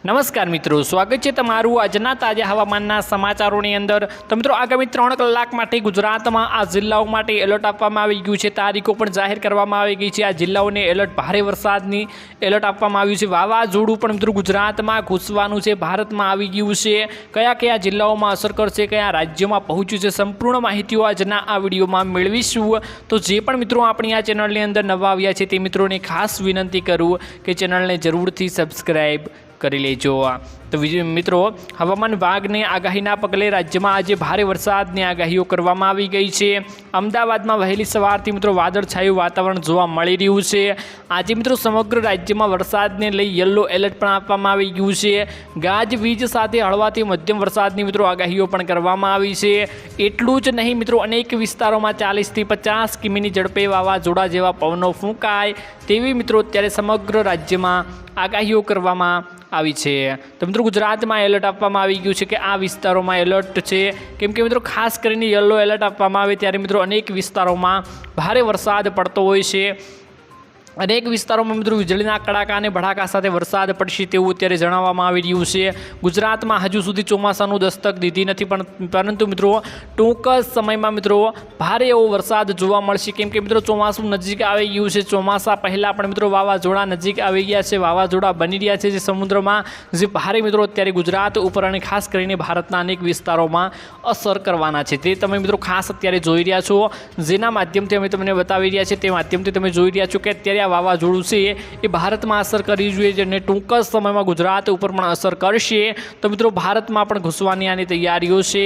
નમસ્કાર મિત્રો, સ્વાગત છે તમારું આજના તાજા હવામાનના સમાચારોની અંદર. તો મિત્રો, આગામી ત્રણ કલાક માટે ગુજરાતમાં આ જિલ્લાઓ માટે એલર્ટ આપવામાં આવી ગયું છે. તારીખો પણ જાહેર કરવામાં આવી ગઈ છે. આ જિલ્લાઓને એલર્ટ ભારે વરસાદની એલર્ટ આપવામાં આવ્યું છે. વાવાઝોડું પણ મિત્રો ગુજરાતમાં ઘૂસવાનું છે. ભારતમાં આવી ગયું છે. કયા કયા જિલ્લાઓમાં અસર કરશે, કયા રાજ્યોમાં પહોંચ્યું છે, સંપૂર્ણ માહિતીઓ આજના આ વિડીયોમાં મેળવીશું. તો જે પણ મિત્રો આપણી આ ચેનલની અંદર નવા આવ્યા છે, તે મિત્રોને ખાસ વિનંતી કરું કે ચેનલને જરૂરથી સબસ્ક્રાઈબ કરી લેજો તો મિત્રો, હવામાન વિભાગની આગાહીના પગલે રાજ્યમાં આજે ભારે વરસાદની આગાહીઓ કરવામાં આવી ગઈ છે. અમદાવાદમાં વહેલી સવારથી, મિત્રો, વાદળછાયું વાતાવરણ જોવા મળી રહ્યું છે. આજે, મિત્રો, સમગ્ર રાજ્યમાં વરસાદને લઈ યલો એલર્ટ પણ આપવામાં આવી ગયું છે. ગાજવીજ સાથે હળવાથી મધ્યમ વરસાદની, મિત્રો, આગાહીઓ પણ કરવામાં આવી છે. એટલું જ નહીં, મિત્રો, અનેક વિસ્તારોમાં ચાલીસથી પચાસ કિમીની ઝડપે વાવાઝોડા જેવા પવનો ફૂંકાય. તેવી, મિત્રો, અત્યારે સમગ્ર રાજ્યમાં આગાહીઓ કરવામાં આવી છે. તો મિત્રો ગુજરાતમાં એલર્ટ આપવામાં આવી ગયું છે કે આ વિસ્તારોમાં એલર્ટ છે. કેમ કે મિત્રો ખાસ કરીને યલો એલર્ટ આપવામાં આવે ત્યારે મિત્રો અનેક વિસ્તારોમાં ભારે વરસાદ પડતો હોય છે. અનેક વિસ્તારોમાં મિત્રો વીજળીના કડાકા અને ભડાકા સાથે વરસાદ પડશે તેવું અત્યારે જણાવવામાં આવી રહ્યું છે. ગુજરાતમાં હજુ સુધી ચોમાસાનું દસ્તક દીધી નથી, પણ પરંતુ મિત્રો ટૂંક જ સમયમાં મિત્રો ભારે એવો વરસાદ જોવા મળશે. કેમ કે મિત્રો ચોમાસું નજીક આવી ગયું છે. ચોમાસા પહેલાં પણ મિત્રો વાવાઝોડા નજીક આવી ગયા છે. વાવાઝોડા બની રહ્યા છે જે સમુદ્રમાં, જે ભારે મિત્રો અત્યારે ગુજરાત ઉપર અને ખાસ કરીને ભારતના અનેક વિસ્તારોમાં અસર કરવાના છે. તે તમે મિત્રો ખાસ અત્યારે જોઈ રહ્યા છો. જેના માધ્યમથી અમે તમને બતાવી રહ્યા છીએ. તે માધ્યમથી તમે જોઈ રહ્યા છો કે અત્યારે વાવાઝોડું છે, એ ભારતમાં અસર કરવી જોઈએ અને ટૂંક જ સમયમાં ગુજરાત ઉપર પણ અસર કરશે. તો મિત્રો, ભારતમાં પણ ઘૂસવાની આની તૈયારીઓ છે.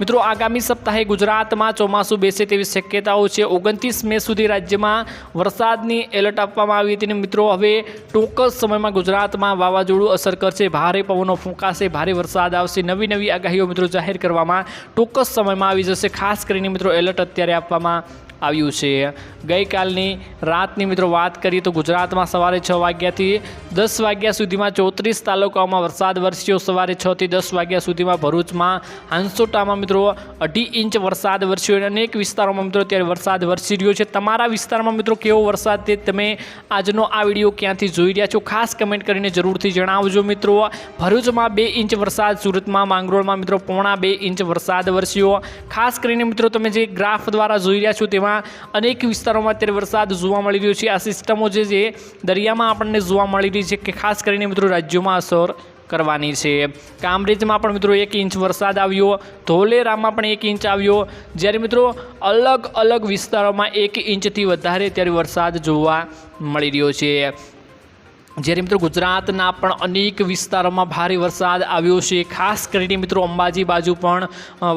મિત્રો, આગામી સપ્તાહે ગુજરાતમાં ચોમાસું બેસે તેવી શક્યતાઓ છે. ઓગણત્રીસ મે સુધી રાજ્યમાં વરસાદની એલર્ટ આપવામાં આવી હતી મિત્રો, હવે ટૂંક જ સમયમાં ગુજરાતમાં વાવાઝોડું અસર કરશે. ભારે પવનો ફૂંકાશે, ભારે વરસાદ આવશે. નવી નવી આગાહીઓ મિત્રો જાહેર કરવામાં ટૂંક જ સમયમાં આવી જશે. ખાસ કરીને મિત્રો, એલર્ટ અત્યારે આપવામાં આવ્યું છે. ગઈકાલની રાતની મિત્રો વાત કરીએ તો ગુજરાતમાં સવારે છ વાગ્યાથી દસ વાગ્યા સુધીમાં ચોત્રીસ તાલુકાઓમાં વરસાદ વરસ્યો. સવારે છથી દસ વાગ્યા સુધીમાં ભરૂચમાં હાંસોટામાં મિત્રો અઢી ઇંચ વરસાદ વરસ્યો અને અનેક વિસ્તારોમાં મિત્રો અત્યારે વરસાદ વરસી રહ્યો છે. તમારા વિસ્તારમાં મિત્રો કેવો વરસાદ તે તમે આજનો આ વીડિયો ક્યાંથી જોઈ રહ્યા છો? ખાસ કમેન્ટ કરીને જરૂરથી જણાવજો મિત્રો. ભરૂચમાં બે ઇંચ વરસાદ, સુરતમાં માંગરોળમાં મિત્રો પોણા બે ઇંચ વરસાદ વરસ્યો. ખાસ કરીને મિત્રો તમે જે ગ્રાફ દ્વારા જોઈ રહ્યા છો તેમાં અનેક વિસ્તારોમાં અત્યારે વરસાદ જોવા મળી રહ્યો છે. આ સિસ્ટમો જે છે, દરિયામાં આપણને જોવા મળી રહી છે કે ખાસ કરીને મિત્રો રાજ્યોમાં અસર કરવાની છે. કામરેજમાં પણ મિત્રો એક ઇંચ વરસાદ આવ્યો. ધોલેરામાં પણ એક ઇંચ આવ્યો. જ્યારે મિત્રો અલગ અલગ વિસ્તારોમાં એક ઇંચથી વધારે ત્યારે વરસાદ જોવા મળી રહ્યો છે. જ્યારે મિત્રો ગુજરાતના પણ અનેક વિસ્તારોમાં ભારે વરસાદ આવ્યો છે. ખાસ કરીને મિત્રો અંબાજી બાજુ પણ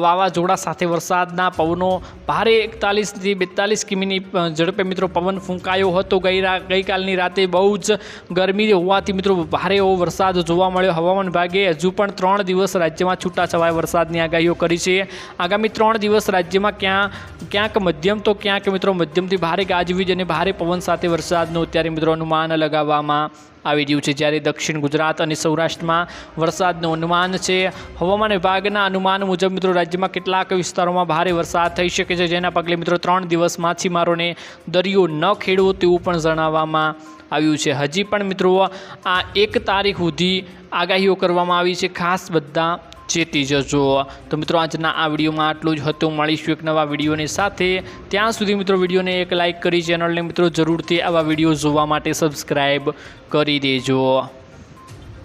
વાવાઝોડા સાથે વરસાદના પવનો ભારે એકતાલીસથી બેતાલીસ કિમીની ઝડપે મિત્રો પવન ફૂંકાયો હતો. ગઈ ગઈકાલની રાતે બહુ જ ગરમી હોવાથી મિત્રો ભારે એવો વરસાદ જોવા મળ્યો. હવામાન વિભાગે હજુ પણ ત્રણ દિવસ રાજ્યમાં છૂટાછવાયા વરસાદની આગાહીઓ કરી છે. આગામી ત્રણ દિવસ રાજ્યમાં ક્યાં, ક્યાંક મધ્યમ તો ક્યાંક મિત્રો મધ્યમથી ભારે ગાજવીજ અને ભારે પવન સાથે વરસાદનું અત્યારે મિત્રો અનુમાન લગાવવામાં આવી રહ્યું છે જ્યારે દક્ષિણ ગુજરાત અને સૌરાષ્ટ્રમાં વરસાદનું અનુમાન છે. હવામાન વિભાગના અનુમાન મુજબ મિત્રો રાજ્યમાં કેટલાક વિસ્તારોમાં ભારે વરસાદ થઈ શકે છે, જેના પગલે મિત્રો ત્રણ દિવસ માછીમારોને દરિયો ન ખેડવો તેવું પણ જણાવવામાં આવ્યું છે. હજી પણ મિત્રો આ એક તારીખ સુધી આગાહીઓ કરવામાં આવી છે. ખાસ બધા ચેતી જજો. તો મિત્રો, આજના આ વિડીયોમાં આટલું જ હતું. મળીશું એક નવા વિડીયોની સાથે. ત્યાં સુધી મિત્રો, વિડીયોને એક લાઇક કરી, ચેનલને મિત્રો, જરૂરથી આવા વીડિયો જોવા માટે સબસ્ક્રાઈબ કરી દેજો.